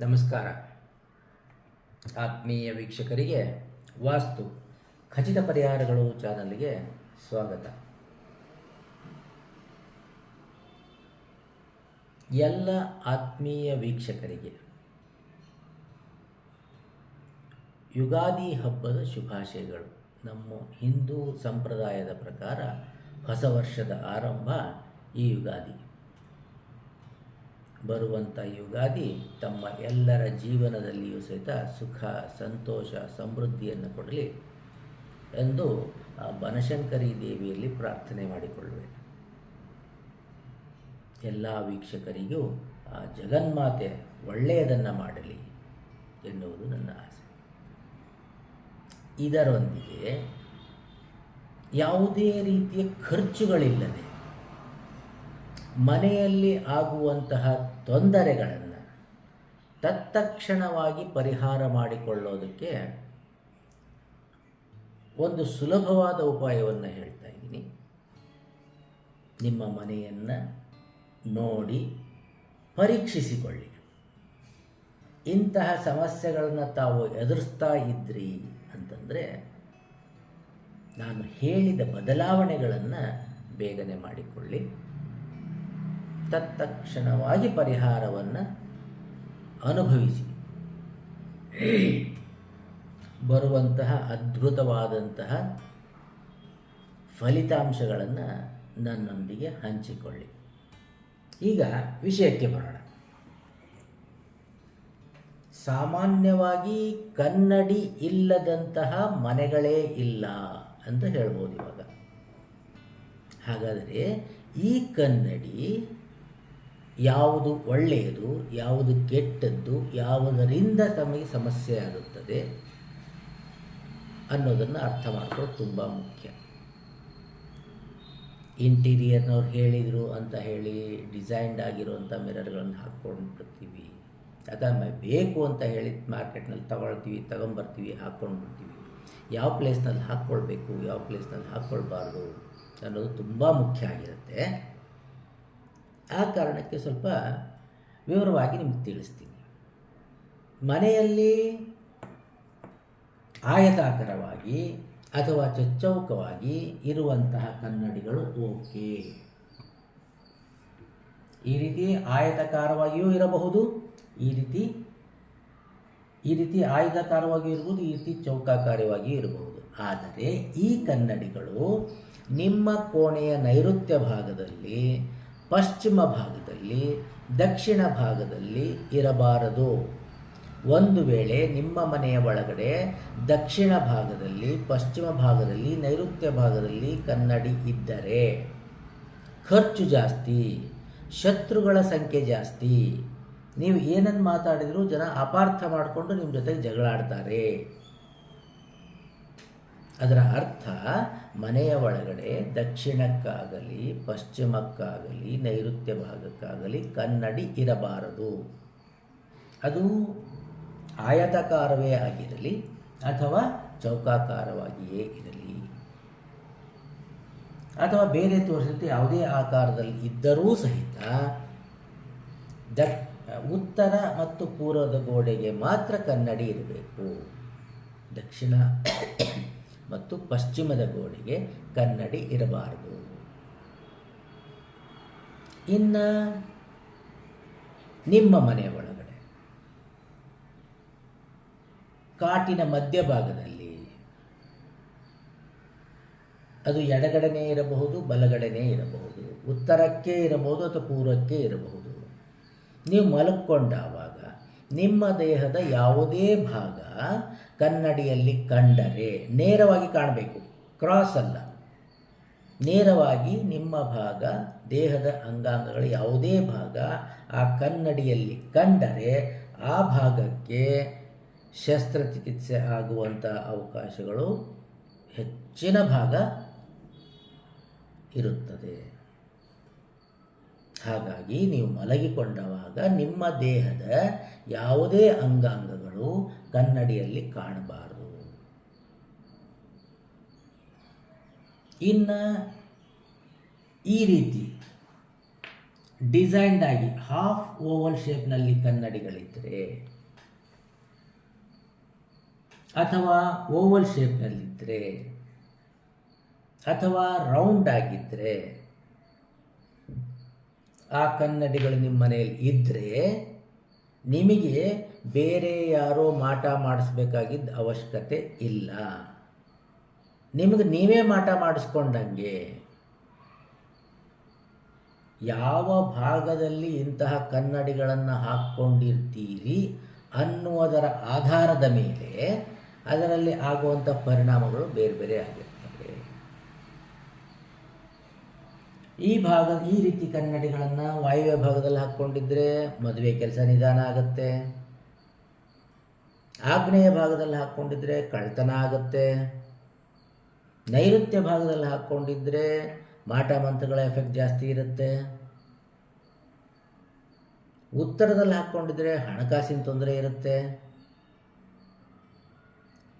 ನಮಸ್ಕಾರ. ಆತ್ಮೀಯ ವೀಕ್ಷಕರಿಗೆ ವಾಸ್ತು ಖಚಿತ ಪರಿಹಾರಗಳು ಚಾನಲ್ಗೆ ಸ್ವಾಗತ. ಎಲ್ಲ ಆತ್ಮೀಯ ವೀಕ್ಷಕರಿಗೆ ಯುಗಾದಿ ಹಬ್ಬದ ಶುಭಾಶಯಗಳು. ನಮ್ಮ ಹಿಂದೂ ಸಂಪ್ರದಾಯದ ಪ್ರಕಾರ ಹೊಸ ವರ್ಷದ ಆರಂಭ ಈ ಯುಗಾದಿ. ಬರುವಂಥ ಯುಗಾದಿ ತಮ್ಮ ಎಲ್ಲರ ಜೀವನದಲ್ಲಿಯೂ ಸಹಿತ ಸುಖ, ಸಂತೋಷ, ಸಮೃದ್ಧಿಯನ್ನು ಕೊಡಲಿ ಎಂದು ಬನಶಂಕರಿ ದೇವಿಯಲ್ಲಿ ಪ್ರಾರ್ಥನೆ ಮಾಡಿಕೊಳ್ಳುವೆ. ಎಲ್ಲ ವೀಕ್ಷಕರಿಗೂ ಆ ಜಗನ್ಮಾತೆ ಒಳ್ಳೆಯದನ್ನು ಮಾಡಲಿ ಎನ್ನುವುದು ನನ್ನ ಆಸೆ. ಇದರೊಂದಿಗೆ ಯಾವುದೇ ರೀತಿಯ ಖರ್ಚುಗಳಿಲ್ಲದೆ ಮನೆಯಲ್ಲಿ ಆಗುವಂತಹ ತೊಂದರೆಗಳನ್ನು ತತ್ಕ್ಷಣವಾಗಿ ಪರಿಹಾರ ಮಾಡಿಕೊಳ್ಳೋದಕ್ಕೆ ಒಂದು ಸುಲಭವಾದ ಉಪಾಯವನ್ನು ಹೇಳ್ತಾ ಇದ್ದೀನಿ. ನಿಮ್ಮ ಮನೆಯನ್ನು ನೋಡಿ ಪರೀಕ್ಷಿಸಿಕೊಳ್ಳಿ. ಇಂತಹ ಸಮಸ್ಯೆಗಳನ್ನು ತಾವು ಎದುರಿಸ್ತಾ ಇದ್ರಿ ಅಂತಂದರೆ ನಾನು ಹೇಳಿದ ಬದಲಾವಣೆಗಳನ್ನು ಬೇಗನೆ ಮಾಡಿಕೊಳ್ಳಿ. ತತ್ಕ್ಷಣವಾಗಿ ಪರಿಹಾರವನ್ನು ಅನುಭವಿಸಿ. ಬರುವಂತಹ ಅದ್ಭುತವಾದಂತಹ ಫಲಿತಾಂಶಗಳನ್ನು ನನ್ನೊಂದಿಗೆ ಹಂಚಿಕೊಳ್ಳಿ. ಈಗ ವಿಷಯಕ್ಕೆ ಬರೋಣ. ಸಾಮಾನ್ಯವಾಗಿ ಕನ್ನಡಿ ಇಲ್ಲದಂತಹ ಮನೆಗಳೇ ಇಲ್ಲ ಅಂತ ಹೇಳ್ಬೋದು ಇವಾಗ. ಹಾಗಾದರೆ ಈ ಕನ್ನಡಿ ಯಾವುದು ಒಳ್ಳೆಯದು, ಯಾವುದು ಕೆಟ್ಟದ್ದು, ಯಾವುದರಿಂದ ತಮಗೆ ಸಮಸ್ಯೆ ಆಗುತ್ತದೆ ಅನ್ನೋದನ್ನು ಅರ್ಥ ಮಾಡ್ಕೊಳ್ಳೋದು ತುಂಬ ಮುಖ್ಯ. ಇಂಟೀರಿಯರ್ನವ್ರು ಹೇಳಿದರು ಅಂತ ಹೇಳಿ, ಡಿಸೈನ್ಡ್ ಆಗಿರುವಂಥ ಮಿರರ್ಗಳನ್ನು ಹಾಕ್ಕೊಂಡ್ಬಿಡ್ತೀವಿ. ಅದನ್ನು ಬೇಕು ಅಂತ ಹೇಳಿ ಮಾರ್ಕೆಟ್ನಲ್ಲಿ ತಗೊಳ್ತೀವಿ, ತಗೊಂಬರ್ತೀವಿ ಹಾಕ್ಕೊಂಡು ಬಿಡ್ತೀವಿ ಯಾವ ಪ್ಲೇಸ್ನಲ್ಲಿ ಹಾಕ್ಕೊಳ್ಬೇಕು, ಯಾವ ಪ್ಲೇಸ್ನಲ್ಲಿ ಹಾಕ್ಕೊಳ್ಬಾರ್ದು ಅನ್ನೋದು ತುಂಬ ಮುಖ್ಯ ಆಗಿರುತ್ತೆ. ಆ ಕಾರಣಕ್ಕೆ ಸ್ವಲ್ಪ ವಿವರವಾಗಿ ನಿಮಗೆ ತಿಳಿಸ್ತೀನಿ. ಮನೆಯಲ್ಲಿ ಆಯತಾಕಾರವಾಗಿ ಅಥವಾ ಚಚ್ಚೌಕವಾಗಿ ಇರುವಂತಹ ಕನ್ನಡಿಗಳು ಓಕೆ. ಈ ರೀತಿ ಆಯತಕಾರವಾಗಿಯೂ ಇರಬಹುದು, ಈ ರೀತಿ ಈ ರೀತಿ ಆಯತಾಕಾರವಾಗಿಯೂ ಇರಬಹುದು, ಈ ರೀತಿ ಚೌಕಾಕಾರವಾಗಿಯೂ ಇರಬಹುದು. ಆದರೆ ಈ ಕನ್ನಡಿಗಳು ನಿಮ್ಮ ಕೋಣೆಯ ನೈಋತ್ಯ ಭಾಗದಲ್ಲಿ ಪಶ್ಚಿಮ ಭಾಗದಲ್ಲಿ, ದಕ್ಷಿಣ ಭಾಗದಲ್ಲಿ ಇರಬಾರದು. ಒಂದು ವೇಳೆ ನಿಮ್ಮ ಮನೆಯ ಒಳಗಡೆ ದಕ್ಷಿಣ ಭಾಗದಲ್ಲಿ, ಪಶ್ಚಿಮ ಭಾಗದಲ್ಲಿ, ನೈಋತ್ಯ ಭಾಗದಲ್ಲಿ ಕನ್ನಡಿ ಇದ್ದರೆ ಖರ್ಚು ಜಾಸ್ತಿ, ಶತ್ರುಗಳ ಸಂಖ್ಯೆ ಜಾಸ್ತಿ. ನೀವು ಏನನ್ನು ಮಾತಾಡಿದರೂ ಜನ ಅಪಾರ್ಥ ಮಾಡಿಕೊಂಡು ನಿಮ್ಮ ಜೊತೆಗೆ ಜಗಳಾಡ್ತಾರೆ. ಅದರ ಅರ್ಥ ಮನೆಯ ಒಳಗಡೆ ದಕ್ಷಿಣಕ್ಕಾಗಲಿ, ಪಶ್ಚಿಮಕ್ಕಾಗಲಿ, ನೈಋತ್ಯ ಭಾಗಕ್ಕಾಗಲಿ ಕನ್ನಡಿ ಇರಬಾರದು. ಅದು ಆಯತಕಾರವೇ ಆಗಿರಲಿ ಅಥವಾ ಚೌಕಾಕಾರವಾಗಿಯೇ ಇರಲಿ. ಅಥವಾ ಬೇರೆ ತೋರಿಸಿದಂತೆ ಯಾವುದೇ ಆಕಾರದಲ್ಲಿ ಇದ್ದರೂ ಸಹಿತ ದ ಉತ್ತರ ಮತ್ತು ಪೂರ್ವದ ಗೋಡೆಗೆ ಮಾತ್ರ ಕನ್ನಡಿ ಇರಬೇಕು. ದಕ್ಷಿಣ ಮತ್ತು ಪಶ್ಚಿಮದ ಗೋಡೆಗೆ ಕನ್ನಡಿ ಇರಬಾರದು. ಇನ್ನು ನಿಮ್ಮ ಮನೆಯ ಒಳಗಡೆ ಕಾಟಿನ ಮಧ್ಯಭಾಗದಲ್ಲಿ ಅದು ಎಡಗಡೆನೇ ಇರಬಹುದು, ಬಲಗಡೆನೇ ಇರಬಹುದು, ಉತ್ತರಕ್ಕೆ ಇರಬಹುದು ಅಥವಾ ಪೂರ್ವಕ್ಕೆ ಇರಬಹುದು. ನೀವು ಮಲಕ್ಕೊಂಡಾವಾಗ ನಿಮ್ಮ ದೇಹದ ಯಾವುದೇ ಭಾಗ ಕನ್ನಡಿಯಲ್ಲಿ ಕಂಡರೆ ನೇರವಾಗಿ ಕಾಣಬೇಕು. ಕ್ರಾಸ್ ಅಲ್ಲ. ನೇರವಾಗಿ ನಿಮ್ಮ ಭಾಗ, ದೇಹದ ಅಂಗಾಂಗಗಳ ಯಾವುದೇ ಭಾಗ ಆ ಕನ್ನಡಿಯಲ್ಲಿ ಕಂಡರೆ ಆ ಭಾಗಕ್ಕೆ ಶಸ್ತ್ರಚಿಕಿತ್ಸೆ ಆಗುವಂಥ ಅವಕಾಶಗಳು ಹೆಚ್ಚಿನ ಭಾಗ ಇರುತ್ತದೆ. ಹಾಗಾಗಿ ನೀವು ಮಲಗಿಕೊಂಡವಾಗ ನಿಮ್ಮ ದೇಹದ ಯಾವುದೇ ಅಂಗಾಂಗಗಳು ಕನ್ನಡಿಯಲ್ಲಿ ಕಾಣಬಾರದು. ಇನ್ನು ಈ ರೀತಿ ಡಿಸೈನ್ಡ್ ಆಗಿ ಹಾಫ್ ಓವಲ್ ಶೇಪ್ನಲ್ಲಿ ಕನ್ನಡಿಗಳಿದ್ದರೆ ಅಥವಾ ಓವಲ್ ಶೇಪ್ನಲ್ಲಿದ್ದರೆ ಅಥವಾ ರೌಂಡ್ ಆಗಿದ್ದರೆ ಆ ಕನ್ನಡಿಗಳು ನಿಮ್ಮ ಮನೆಯಲ್ಲಿ ಇದ್ದರೆ ನಿಮಗೆ ಬೇರೆ ಯಾರೋ ಮಾಟ ಮಾಡಿಸ್ಬೇಕಾಗಿದ್ದ ಅವಶ್ಯಕತೆ ಇಲ್ಲ. ನಿಮಗೆ ನೀವೇ ಮಾಟ ಮಾಡಿಸ್ಕೊಂಡಂಗೆ ಯಾವ ಭಾಗದಲ್ಲಿ ಇಂತಹ ಕನ್ನಡಿಗಳನ್ನು ಹಾಕ್ಕೊಂಡಿರ್ತೀರಿ ಅನ್ನುವುದರ ಆಧಾರದ ಮೇಲೆ ಅದರಲ್ಲಿ ಆಗುವಂಥ ಪರಿಣಾಮಗಳು ಬೇರೆ ಬೇರೆ ಆಗಿರ್ತವೆ ಈ ಭಾಗ, ಈ ರೀತಿ ಕನ್ನಡಿಗಳನ್ನು ವಾಯುವ್ಯ ಭಾಗದಲ್ಲಿ ಹಾಕ್ಕೊಂಡಿದ್ರೆ ಮದುವೆ ಕೆಲಸ ನಿಧಾನ ಆಗುತ್ತೆ. ಆಗ್ನೇಯ ಭಾಗದಲ್ಲಿ ಹಾಕ್ಕೊಂಡಿದ್ರೆ ಕಳ್ತನ ಆಗುತ್ತೆ. ನೈಋತ್ಯ ಭಾಗದಲ್ಲಿ ಹಾಕ್ಕೊಂಡಿದ್ರೆ ಮಾಟ ಮಂತ್ರಗಳ ಎಫೆಕ್ಟ್ ಜಾಸ್ತಿ ಇರುತ್ತೆ. ಉತ್ತರದಲ್ಲಿ ಹಾಕ್ಕೊಂಡಿದ್ರೆ ಹಣಕಾಸಿನ ತೊಂದರೆ ಇರುತ್ತೆ.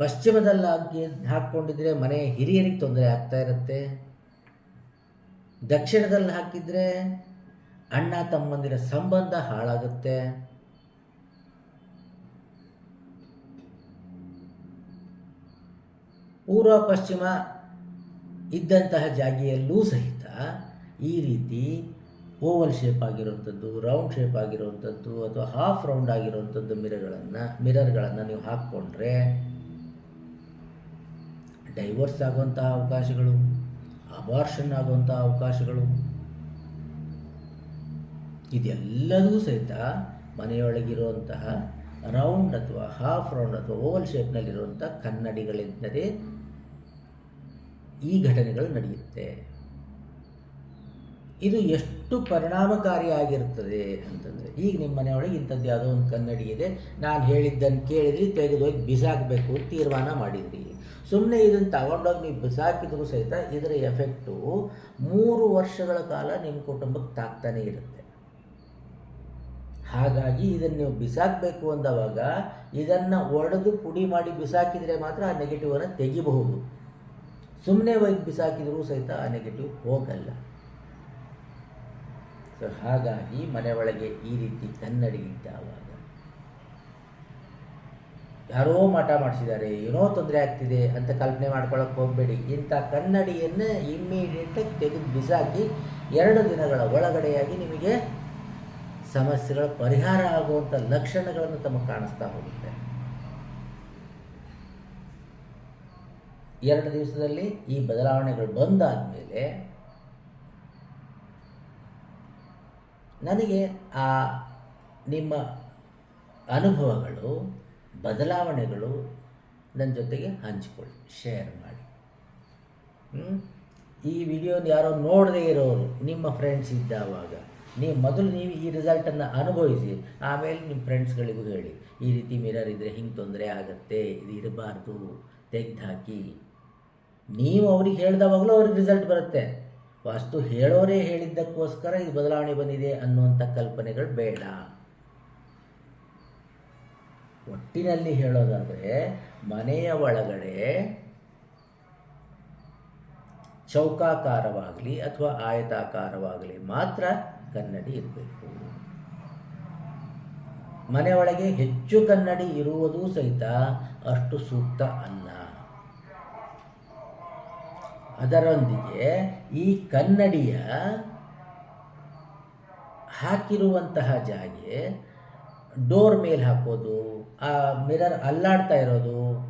ಪಶ್ಚಿಮದಲ್ಲಿ ಹಾಕಿ, ಹಾಕ್ಕೊಂಡಿದ್ರೆ ಮನೆ ಹಿರಿಯರಿಗೆ ತೊಂದರೆ ಆಗ್ತಾ ಇರುತ್ತೆ. ದಕ್ಷಿಣದಲ್ಲಿ ಹಾಕಿದರೆ ಅಣ್ಣ ತಮ್ಮಂದಿರ ಸಂಬಂಧ ಹಾಳಾಗುತ್ತೆ. ಪೂರ್ವ ಪಶ್ಚಿಮ ಇದ್ದಂತಹ ಜಾಗಿಯಲ್ಲೂ ಸಹಿತ ಈ ರೀತಿ ಓವಲ್ ಶೇಪ್ ಆಗಿರುವಂಥದ್ದು ರೌಂಡ್ ಶೇಪ್ ಆಗಿರುವಂಥದ್ದು ಅಥವಾ ಹಾಫ್ ರೌಂಡ್ ಆಗಿರುವಂಥದ್ದು ಮಿರರ್ಗಳನ್ನು ಮಿರರ್ಗಳನ್ನು ನೀವು ಹಾಕ್ಕೊಂಡ್ರೆ ಡೈವರ್ಸ್ ಆಗುವಂತಹ ಅವಕಾಶಗಳು ಅಬಾರ್ಷನ್ ಆಗುವಂಥ ಅವಕಾಶಗಳು ಇದೆಲ್ಲದೂ ಸಹಿತ ಮನೆಯೊಳಗಿರುವಂತಹ ರೌಂಡ್ ಅಥವಾ ಹಾಫ್ ರೌಂಡ್ ಅಥವಾ ಓವಲ್ ಶೇಪ್ನಲ್ಲಿರುವಂಥ ಕನ್ನಡಿಗಳಿಂದಲೇ ಈ ಘಟನೆಗಳು ನಡೆಯುತ್ತೆ. ಇದು ಎಷ್ಟು ಪರಿಣಾಮಕಾರಿಯಾಗಿರ್ತದೆ ಅಂತಂದರೆ, ಈಗ ನಿಮ್ಮ ಮನೆಯೊಳಗೆ ಇಂಥದ್ದು ಯಾವುದೋ ಒಂದು ಕನ್ನಡಿ ಇದೆ, ನಾನು ಹೇಳಿದ್ದನ್ನು ಕೇಳಿದ್ರಿ, ತೆಗೆದೋಗಿ ಬಿಸಾಕಬೇಕು, ತೀರ್ಮಾನ ಮಾಡಿದ್ರಿ. ಸುಮ್ಮನೆ ಇದನ್ನು ತಗೊಂಡೋಗಿ ನೀವು ಬಿಸಾಕಿದ್ರು ಸಹಿತ ಇದರ ಎಫೆಕ್ಟು ಮೂರು ವರ್ಷಗಳ ಕಾಲ ನಿಮ್ಮ ಕುಟುಂಬಕ್ಕೆ ತಾಗ್ತಾನೆ ಇರುತ್ತೆ. ಹಾಗಾಗಿ ಇದನ್ನು ನೀವು ಬಿಸಾಕಬೇಕು ಅಂದವಾಗ ಇದನ್ನು ಒಡೆದು ಪುಡಿ ಮಾಡಿ ಬಿಸಾಕಿದರೆ ಮಾತ್ರ ಆ ನೆಗೆಟಿವನ್ನು ತೆಗಿಬಹುದು. ಸುಮ್ಮನೆ ಒಯ್ದು ಬಿಸಾಕಿದರೂ ಸಹಿತ ಆ ನೆಗೆಟಿವ್ ಹೋಗಲ್ಲ. ಸೊ ಹಾಗಾಗಿ ಮನೆ ಒಳಗೆ ಈ ರೀತಿ ಕನ್ನಡಿ ಇದ್ದಾವಾಗ ಯಾರೋ ಮಠ ಮಾಡಿಸಿದ್ದಾರೆ, ಏನೋ ತೊಂದರೆ ಆಗ್ತಿದೆ ಅಂತ ಕಲ್ಪನೆ ಮಾಡ್ಕೊಳ್ಳೋಕೆ ಹೋಗಬೇಡಿ. ಇಂಥ ಕನ್ನಡಿಯನ್ನು ಇಮ್ಮಿಡಿಯೇಟಾಗಿ ತೆಗೆದು ಬಿಸಾಕಿ ಎರಡು ದಿನಗಳ ಒಳಗಡೆಯಾಗಿ ನಿಮಗೆ ಸಮಸ್ಯೆಗಳ ಪರಿಹಾರ ಆಗುವಂಥ ಲಕ್ಷಣಗಳನ್ನು ತಮಗೆ ಕಾಣಿಸ್ತಾ ಹೋಗುತ್ತೆ. ಎರಡು ದಿವಸದಲ್ಲಿ ಈ ಬದಲಾವಣೆಗಳು ಬಂದಾದ ಮೇಲೆ ನನಗೆ ಆ ನಿಮ್ಮ ಅನುಭವಗಳು ಬದಲಾವಣೆಗಳು ನನ್ನ ಜೊತೆಗೆ ಹಂಚಿಕೊಳ್ಳಿ ಶೇರ್ ಮಾಡಿ? ಈ ವಿಡಿಯೋನ ಯಾರೋ ನೋಡದೇ ಇರೋರು, ನಿಮ್ಮ ಫ್ರೆಂಡ್ಸ್ ಇದ್ದಾವಾಗ ನೀವು ಮೊದಲು ನೀವು ಈ ರಿಸಲ್ಟನ್ನು ಅನುಭವಿಸಿ, ಆಮೇಲೆ ನಿಮ್ಮ ಫ್ರೆಂಡ್ಸ್ಗಳಿಗೂ ಹೇಳಿ. ಈ ರೀತಿ ಮಿರರ್ ಇದ್ದರೆ ಹಿಂಗೆ ತೊಂದರೆ ಆಗುತ್ತೆ, ಇದು ಇರಬಾರ್ದು ತೆಗೆದುಹಾಕಿ ನೀವು ಅವ್ರಿಗೆ ಹೇಳಿದವಾಗಲೂ ಅವ್ರಿಗೆ ರಿಸಲ್ಟ್ ಬರುತ್ತೆ. ವಾಸ್ತು ಹೇಳೋರೇ ಹೇಳಿದ್ದಕ್ಕೋಸ್ಕರ ಇದು ಬದಲಾವಣೆ ಬಂದಿದೆ ಅನ್ನುವಂಥ ಕಲ್ಪನೆಗಳು ಬೇಡ. ಒಟ್ಟಿನಲ್ಲಿ ಹೇಳೋದಾದರೆ, ಮನೆಯ ಒಳಗಡೆ ಚೌಕಾಕಾರವಾಗಲಿ ಅಥವಾ ಆಯತಾಕಾರವಾಗಲಿ ಮಾತ್ರ ಕನ್ನಡಿ ಇರಬೇಕು. ಮನೆಯೊಳಗೆ ಹೆಚ್ಚು ಕನ್ನಡಿ ಇರುವುದೂ ಸಹಿತ ಅಷ್ಟು ಸೂಕ್ತ ಅಲ್ಲ. ಅದರೊಂದಿಗೆ ಈ ಕನ್ನಡಿಯ ಹಾಕಿರುವಂತಹ ಜಾಗೆ ಡೋರ್ ಮೇಲೆ ಹಾಕೋದು, ಆ ಮಿರರ್ ಅಲ್ಲಾಡ್ತಾ ಇರೋದು,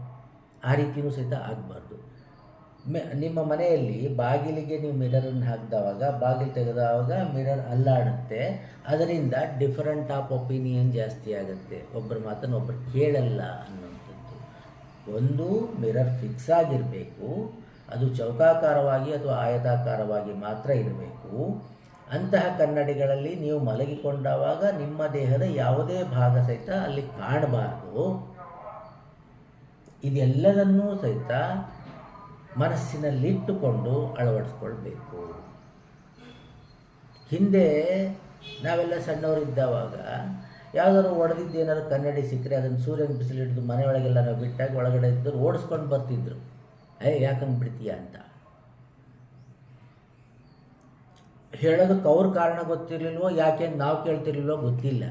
ಆ ರೀತಿಯೂ ಸಹಿತ ಆಗಬಾರ್ದು. ಮೆ, ನಿಮ್ಮ ಮನೆಯಲ್ಲಿ ಬಾಗಿಲಿಗೆ ನೀವು ಮಿರರನ್ನು ಹಾಕಿದವಾಗ, ಬಾಗಿಲು ತೆಗೆದಾಗ ಮಿರರ್ ಅಲ್ಲಾಡುತ್ತೆ. ಅದರಿಂದ ಡಿಫರೆಂಟ್ ಆಫ್ ಒಪಿನಿಯನ್ ಜಾಸ್ತಿ ಆಗುತ್ತೆ. ಒಬ್ಬರ ಮಾತನ್ನು ಒಬ್ಬರು ಕೇಳಲ್ಲ ಅನ್ನುವಂಥದ್ದು. ಒಂದು, ಮಿರರ್ ಫಿಕ್ಸ್ ಆಗಿರಬೇಕು. ಅದು ಚೌಕಾಕಾರವಾಗಿ ಅಥವಾ ಆಯತಾಕಾರವಾಗಿ ಮಾತ್ರ ಇರಬೇಕು. ಅಂತಹ ಕನ್ನಡಿಗಳಲ್ಲಿ ನೀವು ಮಲಗಿಕೊಂಡಾಗ ನಿಮ್ಮ ದೇಹದ ಯಾವುದೇ ಭಾಗ ಸಹಿತ ಅಲ್ಲಿ ಕಾಣಬಾರ್ದು. ಇದೆಲ್ಲದನ್ನೂ ಸಹಿತ ಮನಸ್ಸಿನಲ್ಲಿಟ್ಟುಕೊಂಡು ಅಳವಡಿಸ್ಕೊಳ್ಬೇಕು. ಹಿಂದೆ ನಾವೆಲ್ಲ ಸಣ್ಣವರಿದ್ದಾವಾಗ ಯಾವುದಾದ್ರು ಒಡೆದಿದ್ದು ಏನಾದ್ರು ಕನ್ನಡಿ ಸಿಕ್ಕರೆ ಅದನ್ನು ಸೂರ್ಯನ ಬಿಸಿಲಿಡಿದು ಮನೆಯೊಳಗೆಲ್ಲ ನಾವು ಬಿಟ್ಟಾಗ ಒಳಗಡೆ ಇದ್ದರು ಓಡಿಸ್ಕೊಂಡು ಬರ್ತಿದ್ರು. ಅಯ್ಯ ಯಾಕಂಗೆ ಬಿಡ್ತೀಯ ಅಂತ. ಹೇಳೋದಕ್ಕೆ ಅವ್ರ ಕಾರಣ ಗೊತ್ತಿರಲಿಲ್ವೋ, ಯಾಕೆ ನಾವು ಕೇಳ್ತಿರ್ಲಿಲ್ವೋ ಗೊತ್ತಿಲ್ಲ.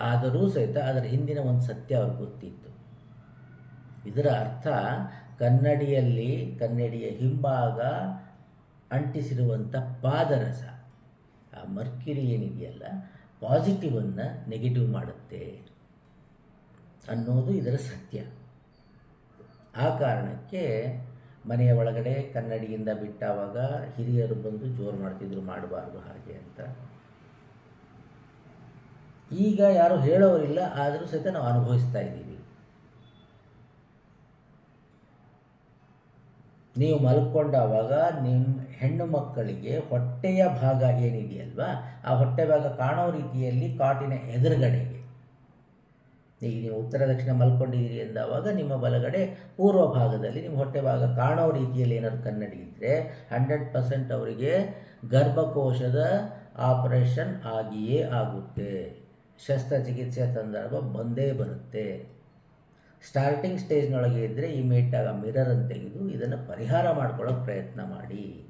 ಆದರೂ ಸಹಿತ ಅದರ ಹಿಂದಿನ ಒಂದು ಸತ್ಯ ಅವ್ರಿಗೆ ಗೊತ್ತಿತ್ತು. ಇದರ ಅರ್ಥ ಕನ್ನಡಿಯಲ್ಲಿ, ಕನ್ನಡಿಯ ಹಿಂಭಾಗ ಅಂಟಿಸಿರುವಂಥ ಪಾದರಸ. ಆ ಮರ್ಕಿರಿ ಏನಿದೆಯಲ್ಲ, ಪಾಸಿಟಿವನ್ನು ನೆಗೆಟಿವ್ ಮಾಡುತ್ತೆ ಅನ್ನೋದು ಇದರ ಸತ್ಯ. ಆ ಕಾರಣಕ್ಕೆ ಮನೆಯ ಒಳಗಡೆ ಕನ್ನಡಿಯಿಂದ ಬಿಟ್ಟಾವಾಗ ಹಿರಿಯರು ಬಂದು ಜೋರು ಮಾಡ್ತಿದ್ರು, ಮಾಡಬಾರ್ದು ಹಾಗೆ ಅಂತ. ಈಗ ಯಾರು ಹೇಳೋರಿಲ್ಲ, ಆದರೂ ಸಹಿತ ನಾವು ಅನುಭವಿಸ್ತಾ ಇದ್ದೀವಿ. ನೀವು ಮಲ್ಕೊಂಡಾವಾಗ ನಿಮ್ಮ ಹೆಣ್ಣು ಮಕ್ಕಳಿಗೆ ಹೊಟ್ಟೆಯ ಭಾಗ ಏನಿದೆಯಲ್ವಾ, ಆ ಹೊಟ್ಟೆ ಭಾಗ ಕಾಣೋ ರೀತಿಯಲ್ಲಿ ಕಾಟಿನ ಎದುರುಗಡೆಗೆ. ಈಗ ನೀವು ಉತ್ತರ ದಕ್ಷಿಣ ಮಲ್ಕೊಂಡಿದ್ದೀರಿ ಎಂದಾವಾಗ ನಿಮ್ಮ ಬಲಗಡೆ ಪೂರ್ವ ಭಾಗದಲ್ಲಿ ನಿಮ್ಮ ಹೊಟ್ಟೆ ಭಾಗ ಕಾಣೋ ರೀತಿಯಲ್ಲಿ ಏನಾದ್ರು ಕನ್ನಡಿ ಇದ್ದರೆ ಹಂಡ್ರೆಡ್ ಪರ್ಸೆಂಟ್ ಅವರಿಗೆ ಗರ್ಭಕೋಶದ ಆಪರೇಷನ್ ಆಗಿಯೇ ಆಗುತ್ತೆ. ಶಸ್ತ್ರಚಿಕಿತ್ಸೆ ಸಂದರ್ಭ ಬಂದೇ ಬರುತ್ತೆ. ಸ್ಟಾರ್ಟಿಂಗ್ ಸ್ಟೇಜ್ನೊಳಗೆ ಇದ್ದರೆ ಇಮಿಡಿಯೇಟಾಗಿ ಆ ಮಿರರನ್ನು ತೆಗೆದು ಇದನ್ನು ಪರಿಹಾರ ಮಾಡ್ಕೊಳ್ಳೋಕೆ ಪ್ರಯತ್ನ ಮಾಡಿ.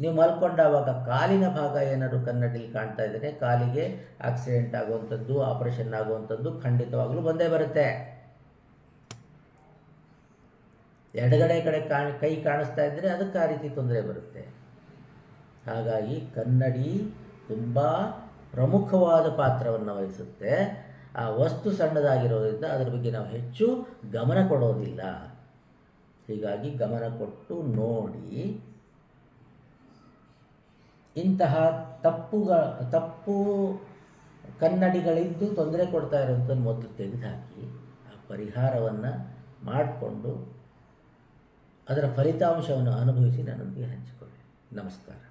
ನೀವು ಮಲ್ಕೊಂಡಾವಾಗ ಕಾಲಿನ ಭಾಗ ಏನಾದರೂ ಕನ್ನಡಿಲಿ ಕಾಣ್ತಾ ಇದ್ದರೆ ಕಾಲಿಗೆ ಆಕ್ಸಿಡೆಂಟ್ ಆಗುವಂಥದ್ದು ಆಪರೇಷನ್ ಆಗುವಂಥದ್ದು ಖಂಡಿತವಾಗ್ಲೂ ಬಂದೇ ಬರುತ್ತೆ. ಎಡಗಡೆ ಕಡೆ ಕಾಣ್, ಕೈ ಕಾಣಿಸ್ತಾ ಇದ್ದರೆ ಅದಕ್ಕೆ ಆ ರೀತಿ ತೊಂದರೆ ಬರುತ್ತೆ. ಹಾಗಾಗಿ ಕನ್ನಡಿ ತುಂಬ ಪ್ರಮುಖವಾದ ಪಾತ್ರವನ್ನು ವಹಿಸುತ್ತೆ. ಆ ವಸ್ತು ಸಣ್ಣದಾಗಿರೋದ್ರಿಂದ ಅದರ ಬಗ್ಗೆ ನಾವು ಹೆಚ್ಚು ಗಮನ ಕೊಡೋದಿಲ್ಲ. ಹೀಗಾಗಿ ಗಮನ ಕೊಟ್ಟು ನೋಡಿ. ಇಂತಹ ತಪ್ಪುಗಳ, ತಪ್ಪು ಕನ್ನಡಿಗಳಿದ್ದು ತೊಂದರೆ ಕೊಡ್ತಾ ಇರೋಂಥದ್ದು ಮೊದಲು ತೆಗೆದುಹಾಕಿ, ಆ ಪರಿಹಾರವನ್ನು ಮಾಡಿಕೊಂಡು ಅದರ ಫಲಿತಾಂಶವನ್ನು ಅನುಭವಿಸಿ ನನ್ನೊಂದಿಗೆ ಹಂಚಿಕೊಳ್ಳಿ. ನಮಸ್ಕಾರ.